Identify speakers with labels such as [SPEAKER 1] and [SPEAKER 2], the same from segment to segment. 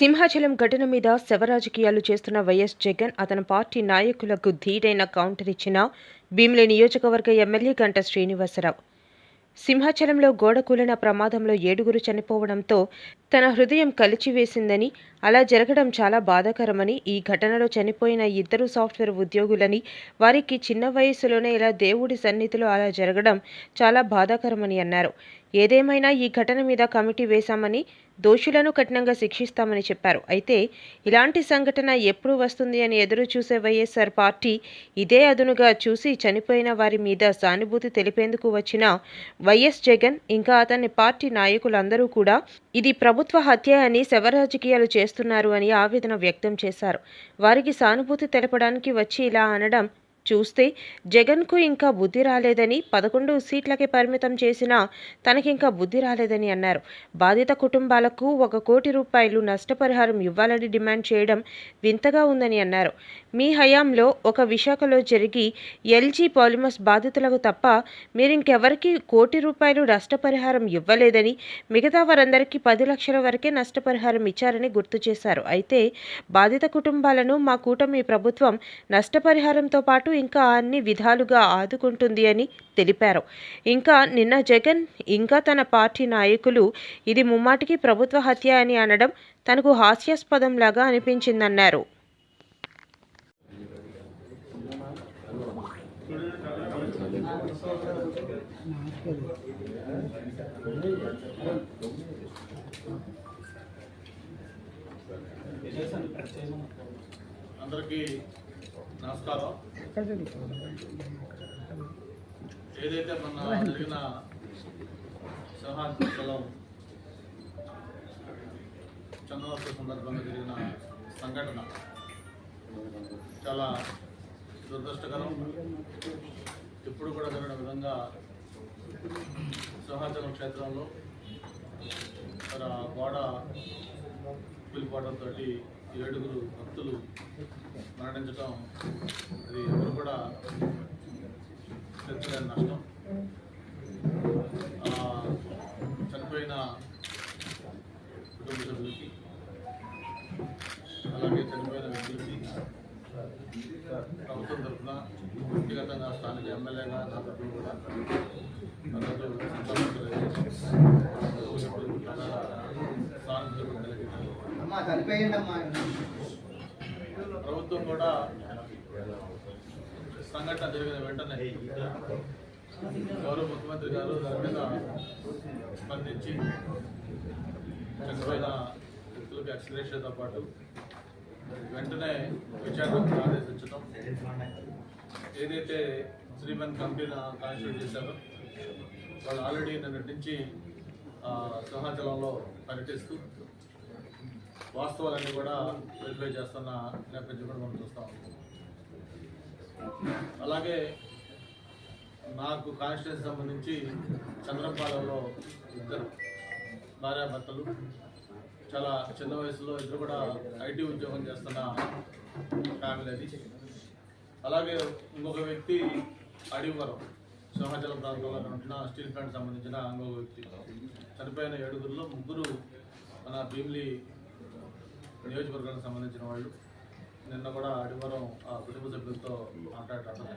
[SPEAKER 1] సింహాచలం ఘటన మీద శవరాజకీయాలు చేస్తున్న వైఎస్ జగన్ అతని పార్టీ నాయకులకు ధీరైన కౌంటర్ ఇచ్చిన భీమిలి నియోజకవర్గ ఎమ్మెల్యే గంట శ్రీనివాసరావు. సింహాచలంలో గోడ కూలిన ప్రమాదంలో ఏడుగురు చనిపోవడంతో తన హృదయం కలిచివేసిందని అలా జరగడం చాలా బాధాకరమని ఈ ఘటనలో చనిపోయిన ఇద్దరు సాఫ్ట్వేర్ ఉద్యోగులని వారికి చిన్న వయసులోనే ఇలా దేవుడి సన్నిధిలో అలా జరగడం చాలా బాధాకరమని అన్నారు. ఏదేమైనా ఈ ఘటన మీద కమిటీ వేశామని దోషులను కఠినంగా శిక్షిస్తామని చెప్పారు. అయితే ఇలాంటి సంఘటన ఎప్పుడు వస్తుంది అని ఎదురు చూసే వైఎస్ఆర్ పార్టీ ఇదే అదునుగా చూసి చనిపోయిన వారి మీద సానుభూతి తెలిపేందుకు వచ్చిన వైఎస్ జగన్ ఇంకా అతని పార్టీ నాయకులందరూ కూడా ఇది ప్రభుత్వ హత్య అని శవరాజకీయాలు చేస్తున్నారు అని ఆవేదన వ్యక్తం చేశారు. వారికి సానుభూతి తెలపడానికి వచ్చి ఇలా అనడం చూస్తే జగన్కు ఇంకా బుద్ధి రాలేదని పదకొండు సీట్లకే పరిమితం చేసినా తనకింకా బుద్ధి రాలేదని అన్నారు. బాధిత కుటుంబాలకు ఒక కోటి రూపాయలు నష్టపరిహారం ఇవ్వాలని డిమాండ్ చేయడం వింతగా ఉందని అన్నారు. మీ హయాంలో ఒక విశాఖలో జరిగి ఎల్జీ పాలిమర్స్ బాధితులకు తప్ప మీరింకెవరికి కోటి రూపాయలు నష్టపరిహారం ఇవ్వలేదని మిగతా వారందరికీ పది లక్షల వరకే నష్టపరిహారం ఇచ్చారని గుర్తు చేశారు. అయితే బాధిత కుటుంబాలను మా కూటమి ప్రభుత్వం నష్టపరిహారంతో పాటు ఇంకా అన్ని విధాలుగా ఆదుకుంటుంది అని తెలిపారు. ఇంకా నిన్న జగన్ ఇంకా తన పార్టీ నాయకులు ఇది ముమ్మాటికి ప్రభుత్వ హత్య అని అనడం తనకు హాస్యాస్పదంలాగా అనిపించిందన్నారు.
[SPEAKER 2] అందరికీ నమస్కారం. ఏదైతే మన జరిగిన సింహాచలం చంద్రవర్ష సందర్భంగా జరిగిన సంఘటన చాలా దురదృష్టకరం. ఇప్పుడు కూడా జరిగిన విధంగా సింహాచలం క్షేత్రంలో గోడ కూలిపోవడంతో ఏడుగురు భక్తులు మరణించడం అది ఎవరు కూడా తెచ్చలేని నష్టం. చనిపోయిన కుటుంబ సభ్యులకి అలాగే చనిపోయిన వ్యక్తులకి ప్రభుత్వం తరఫున వ్యక్తిగతంగా స్థానిక ఎమ్మెల్యేగా నా తరఫున కూడా అందరూ సంతాపం తెలియజేస్తున్నాను. కుటుంబ సభ్యులకు చాలా సానుభూతి
[SPEAKER 3] చనిపోయింది అమ్మా
[SPEAKER 2] ప్రభుత్వం కూడా సంఘటన జరిగిన వెంటనే గౌరవ ముఖ్యమంత్రి గారు దాని మీద స్పందించి చనిపోయిన వ్యక్తులకు ఎక్స్లేషన్తో పాటు వెంటనే విచారణకు ఆదేశించడం ఏదైతే శ్రీమన్ కంపెనీ కాన్స్టిట్యూట్ చేశారో వాళ్ళు ఆల్రెడీ నిన్నటి నుంచి సింహాచలంలో పర్యటిస్తూ వాస్తవాలన్నీ కూడా వెరిఫై చేస్తున్న నేపథ్యం కూడా మనం చూస్తూ ఉంటాం అలాగే నాకు కాన్స్టిట్యూన్సీ సంబంధించి చంద్రపాలెంలో ఇద్దరు భార్యాభర్తలు చాలా చిన్న వయసులో ఇద్దరు కూడా ఐటీ ఉద్యోగం చేస్తున్న ఫ్యామిలీ అది. అలాగే ఇంకొక వ్యక్తి అడివరం సింహాచలం ప్రాంతంలో ఉంటున్న స్టీల్ ప్లాంట్ సంబంధించిన ఇంకొక వ్యక్తి. చనిపోయిన ఏడుగురిలో ముగ్గురు మన భీమిలి నియోజకవర్గానికి సంబంధించిన వాళ్ళు నిన్న కూడా ఆదివారం ఆ కుటుంబ సభ్యులతో మాట్లాడటం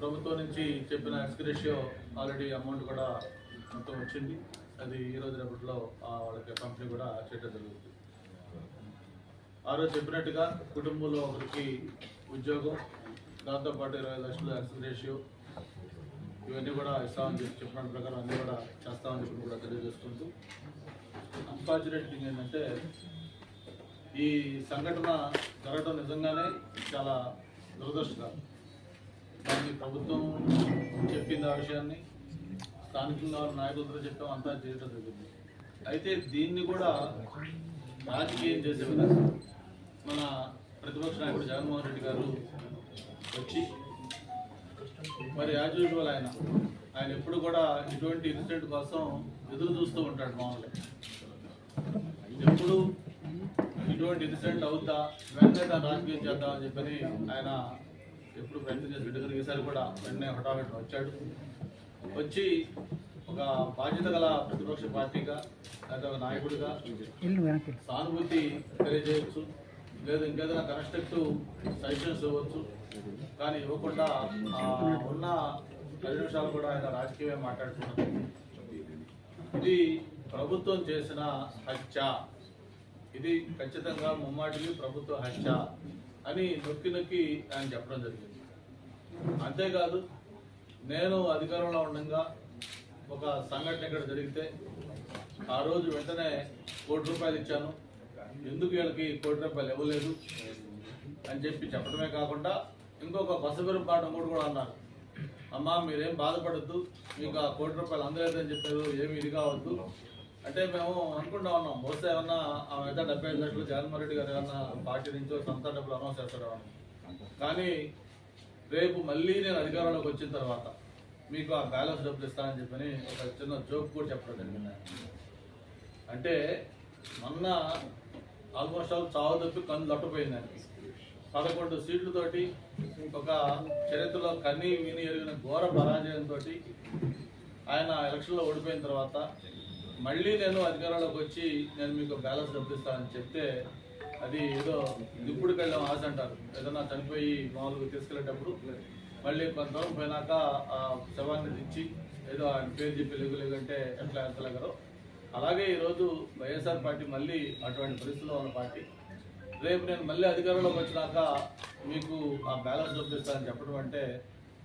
[SPEAKER 2] ప్రభుత్వం నుంచి చెప్పిన ఎక్స్గ్రేషియో ఆల్రెడీ అమౌంట్ కూడా మొత్తం వచ్చింది. అది ఈ రోజు రేపట్లో ఆ వాళ్ళకి పంపిణీ కూడా చేయడం జరుగుతుంది. ఆ రోజు చెప్పినట్టుగా కుటుంబంలో ఒకరికి ఉద్యోగం దాంతోపాటు ఇరవై లక్షల ఎక్స్గ్రేషియో ఇవన్నీ కూడా ఇస్తామని చెప్పి చెప్పిన ప్రకారం అన్నీ కూడా చేస్తామని చెప్పి కూడా తెలియజేసుకుంటూ అన్ఫార్చునేట్ థింగ్ ఏంటంటే ఈ సంఘటన జరగడం నిజంగానే చాలా దురదృష్టకరం. దాన్ని ప్రభుత్వం చెప్పింది ఆ విషయాన్ని స్థానికంగా ఉన్న నాయకులతో చెప్పాం అంతా చేయడం జరిగింది. అయితే దీన్ని కూడా రాజకీయం చేసే విధంగా మన ప్రతిపక్ష నాయకుడు జగన్మోహన్ రెడ్డి గారు వచ్చి మరి యాజ్ యూజువల్ ఆయన ఆయన ఎప్పుడు కూడా ఇటువంటి ఇన్సిడెంట్ కోసం ఎదురు చూస్తూ ఉంటాడు మామూలుగా. ఎప్పుడు ఇటువంటి ఇన్సిడెంట్ అవుతా వెంటనే దాన్ని రాజకీయం చేద్దామని చెప్పని ఆయన ఎప్పుడు ప్రయత్నం చేసి బిడ్డ ఈసారి కూడా వెంటనే హఠాహట్ వచ్చాడు. వచ్చి ఒక బాధ్యత గల ప్రతిపక్ష పార్టీగా లేదా ఒక నాయకుడిగా సానుభూతి తెలియజేయచ్చు లేదా ఇంకేదైనా కన్స్ట్రక్టివ్ సజెషన్స్ ఇవ్వచ్చు. కానీ ఇవ్వకుండా ఉన్న పది నిమిషాలు కూడా ఆయన రాజకీయమే మాట్లాడుతున్నారు. ఇది ప్రభుత్వం చేసిన హత్య. ఇది ఖచ్చితంగా ముమ్మాటికి ప్రభుత్వ హత్య అని నొక్కి నొక్కి ఆయన చెప్పడం జరిగింది. అంతేకాదు నేను అధికారంలో ఉండగా ఒక సంఘటన ఇక్కడ జరిగితే ఆ రోజు వెంటనే కోటి రూపాయలు ఇచ్చాను. ఎందుకు వీళ్ళకి కోటి రూపాయలు ఇవ్వలేదు అని చెప్పి చెప్పడమే కాకుండా ఇంకొక బసబెరు పాఠం కూడా కూడా అన్నారు. అమ్మా మీరేం బాధపడద్దు మీకు ఆ కోటి రూపాయలు అందలేదని చెప్పారు ఏమి ఇది కావద్దు. అంటే మేము అనుకుంటా ఉన్నాం బహుశా ఏమన్నా ఆ మీద డెబ్బై ఐదు లక్షలు జగన్మోహన్ రెడ్డి గారు ఏమన్నా పార్టీ నుంచో సొంత డబ్బులు అనౌన్స్ చేస్తాడు కానీ రేపు మళ్ళీ నేను అధికారంలోకి వచ్చిన తర్వాత మీకు ఆ బ్యాలెన్స్ డబ్బులు ఇస్తానని చెప్పని ఒక చిన్న జోక్ కూడా చెప్పడం జరిగింది. అంటే మొన్న ఆల్మోస్ట్ ఆల్ చావు తప్పి కన్ను లొట్టపోయింది ఆయనకి. పదకొండు సీట్లతోటి ఒక చరిత్రలో కన్నీ విని ఎరిగిన ఘోర పరాజయంతో ఆయన ఎలక్షన్లో ఓడిపోయిన తర్వాత మళ్ళీ నేను అధికారంలోకి వచ్చి నేను మీకు బ్యాలెన్స్ డబ్బులు చెప్తే అది ఏదో దిప్పుడు వెళ్ళడం ఆశ అంటారు. ఏదన్నా చనిపోయి మామూలుగా తీసుకెళ్ళేటప్పుడు మళ్ళీ కొంత దూరం పోయినాక ఆ శవాన్ని దించి ఏదో ఆయన పేరు చెప్పి లేగు లేదంటే ఎట్లా వెళ్తలేగరో అలాగే ఈరోజు వైఎస్ఆర్ పార్టీ మళ్ళీ అటువంటి పరిస్థితిలో ఉన్న పార్టీ. రేపు నేను మళ్ళీ అధికారంలోకి వచ్చినాక మీకు ఆ బ్యాలెన్స్ చూపిస్తానని చెప్పడం అంటే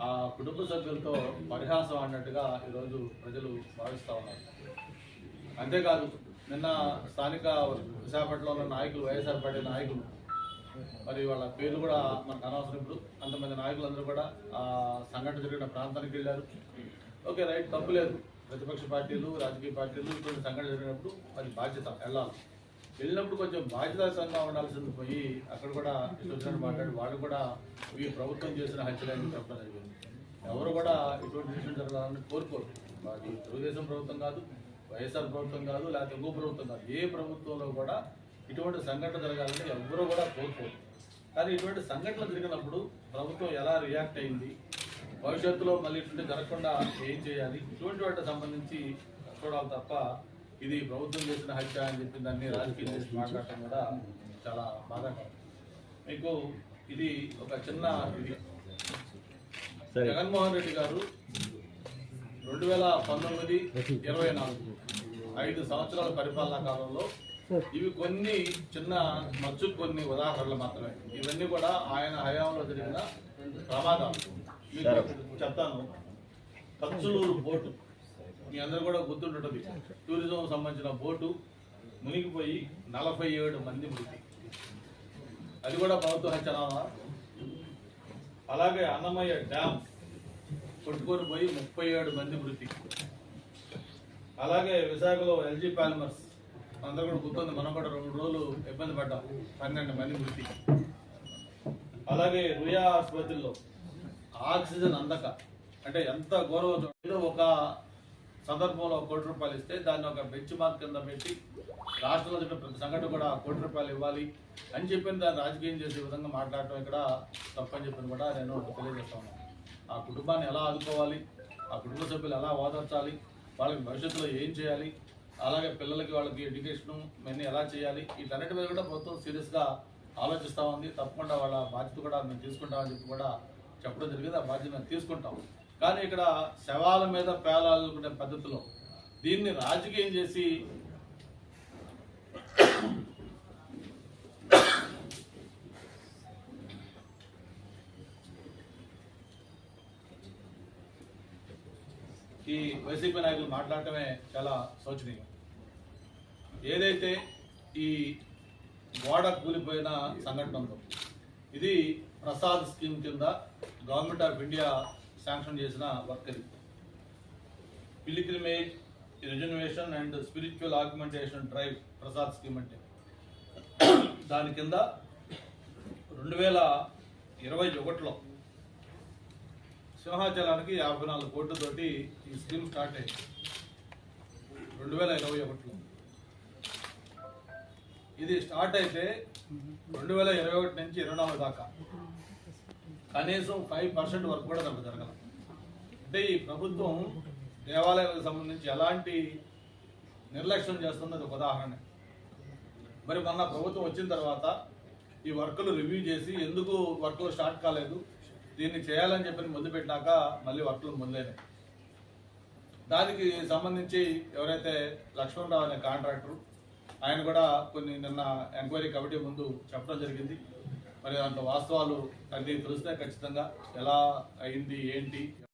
[SPEAKER 2] ఆ కుటుంబ సభ్యులతో పరిహాసం అన్నట్టుగా ఈరోజు ప్రజలు భావిస్తూ ఉన్నారు. అంతేకాదు నిన్న స్థానిక విశాఖపట్నంలో ఉన్న నాయకులు వైఎస్ఆర్ పార్టీ నాయకులు మరి వాళ్ళ పేర్లు కూడా మనకు అనవసరం ఇప్పుడు. అంతమంది నాయకులందరూ కూడా ఆ సంఘటన జరిగిన ప్రాంతానికి వెళ్ళారు. ఓకే రైట్ తప్పు లేదు. ప్రతిపక్ష పార్టీలు రాజకీయ పార్టీలు ఇటువంటి సంఘటన జరిగినప్పుడు అది బాధ్యత వెళ్ళాలి. వెళ్ళినప్పుడు కొంచెం బాధ్యతాయుతంగా ఉండాల్సింది పోయి అక్కడ కూడా ఇష్టం మాట్లాడి వాళ్ళు కూడా ఈ ప్రభుత్వం చేసిన హత్యలని చెప్పడం జరిగింది. ఎవరు కూడా ఇటువంటి విషయం జరగాలని కోరుకోరు. అది తెలుగుదేశం ప్రభుత్వం కాదు. వైఎస్ఆర్ ప్రభుత్వం కాదు లేకపోతే ఇంకో ప్రభుత్వం కాదు. ఏ ప్రభుత్వంలో కూడా ఇటువంటి సంఘటన జరగాలని ఎవరు కూడా కోరుకోరు కానీ ఇటువంటి సంఘటనలు జరిగినప్పుడు ప్రభుత్వం ఎలా రియాక్ట్ అయింది? భవిష్యత్తులో మళ్ళీ ఇటువంటి జరగకుండా ఏం చేయాలి? ఇటువంటి వాటికి సంబంధించి చూడాలి తప్ప ఇది ప్రభుత్వం చేసిన హత్య అని చెప్పి దాన్ని రాజకీయం చేసి మాట్లాడటం కూడా చాలా బాధాకరం. మీకు ఇది ఒక చిన్న ఇది. జగన్మోహన్ రెడ్డి గారు రెండు వేల పంతొమ్మిది ఇరవై నాలుగు ఐదు సంవత్సరాల పరిపాలనా కాలంలో ఇవి కొన్ని చిన్న మచ్చు కొన్ని ఉదాహరణలు మాత్రమే. ఇవన్నీ కూడా ఆయన హయాంలో జరిగిన ప్రమాదాలు. మీకు చెప్తాను. కచ్చులూరు బోటు. మీ అందరూ కూడా గుర్తుంటుంటుంది. టూరిజం సంబంధించిన బోటు మునిగిపోయి నలభై ఏడు మంది మృతి అది కూడా ప్రభుత్వ హత్యనామా? అలాగే అన్నమయ్య డ్యామ్ కొట్టుకొని పోయి ముప్పై ఏడు మంది మృతి. అలాగే విశాఖలో ఎల్జీ పాలిమర్స్. అందరూ కూడా గుర్తుంది మనం కూడా రెండు రోజులు ఇబ్బంది పడ్డాం. పన్నెండు మంది గుర్తి. అలాగే రుయా ఆసుపత్రిలో ఆక్సిజన్ అందక. అంటే ఎంత గౌరవం ఒక సందర్భంలో కోటి రూపాయలు ఇస్తే దాన్ని ఒక బెంచ్ మార్క్ కింద పెట్టి రాష్ట్రంలో చెప్పిన ప్రతి సంఘటన కూడా కోటి రూపాయలు ఇవ్వాలి అని చెప్పిన దాన్ని రాజకీయం చేసే విధంగా మాట్లాడటం ఇక్కడ తప్పని చెప్పిన కూడా నేను తెలియజేస్తాను ఆ కుటుంబాన్ని ఎలా ఆదుకోవాలి? ఆ కుటుంబ సభ్యులు ఎలా ఓదార్చాలి? వాళ్ళకి భవిష్యత్తులో ఏం చేయాలి? అలాగే పిల్లలకి వాళ్ళకి ఎడ్యుకేషన్ ఇవన్నీ ఎలా చేయాలి? వీటన్నిటి మీద కూడా ప్రభుత్వం సీరియస్గా ఆలోచిస్తూ ఉంది. తప్పకుండా వాళ్ళ బాధ్యత కూడా మేము తీసుకుంటామని చెప్పి కూడా చెప్పడం జరిగింది. ఆ బాధ్యత మేము తీసుకుంటాం. కానీ ఇక్కడ శవాల మీద పేలాలనుకునే పద్ధతిలో దీన్ని రాజకీయం చేసి ఈ వైసీపీ నాయకులు మాట్లాడటమే చాలా శోచనీయం. ఏదైతే ఈ గోడ కూలిపోయిన సంఘటన ఉందో ఇది ప్రసాద్ స్కీమ్ కింద గవర్నమెంట్ ఆఫ్ ఇండియా శాంక్షన్ చేసిన వర్క్ ఇది. Pilgrimage reservation and spiritual augmentation drive Prasad scheme అంటే. దాని కింద రెండు వేల ఇరవై ఒకటిలో సింహాచలానికి యాభై నాలుగు కోట్లతోటి ఈ స్కీమ్ స్టార్ట్ అయింది. రెండు వేల ఇరవై ఒకటిలో. ఇది స్టార్ట్ అయితే రెండు వేల ఇరవై ఒకటి నుంచి ఇరవై నాలుగు దాకా. కనీసం ఫైవ్ పర్సెంట్ వరకు కూడా దాంట్లో జరగదు అంటే ఈ ప్రభుత్వం దేవాలయాలకు సంబంధించి ఎలాంటి నిర్లక్ష్యం చేస్తుందో ఒక ఉదాహరణ. మరి మొన్న ప్రభుత్వం వచ్చిన తర్వాత ఈ వర్కులు రివ్యూ చేసి ఎందుకు వర్కులు స్టార్ట్ కాలేదు? దీన్ని చేయాలని చెప్పి ముందు పెట్టినాక మళ్ళీ వర్కులు మొదలైనాయి దానికి సంబంధించి ఎవరైతే లక్ష్మణరావు అనే కాంట్రాక్టర్ ఆయన కూడా కొన్ని నిన్న ఎంక్వైరీ కమిటీ ముందు చెప్పడం జరిగింది. మరి దాంట్లో వాస్తవాలు అన్ని తెలిస్తే ఖచ్చితంగా ఎలా అయింది ఏంటి?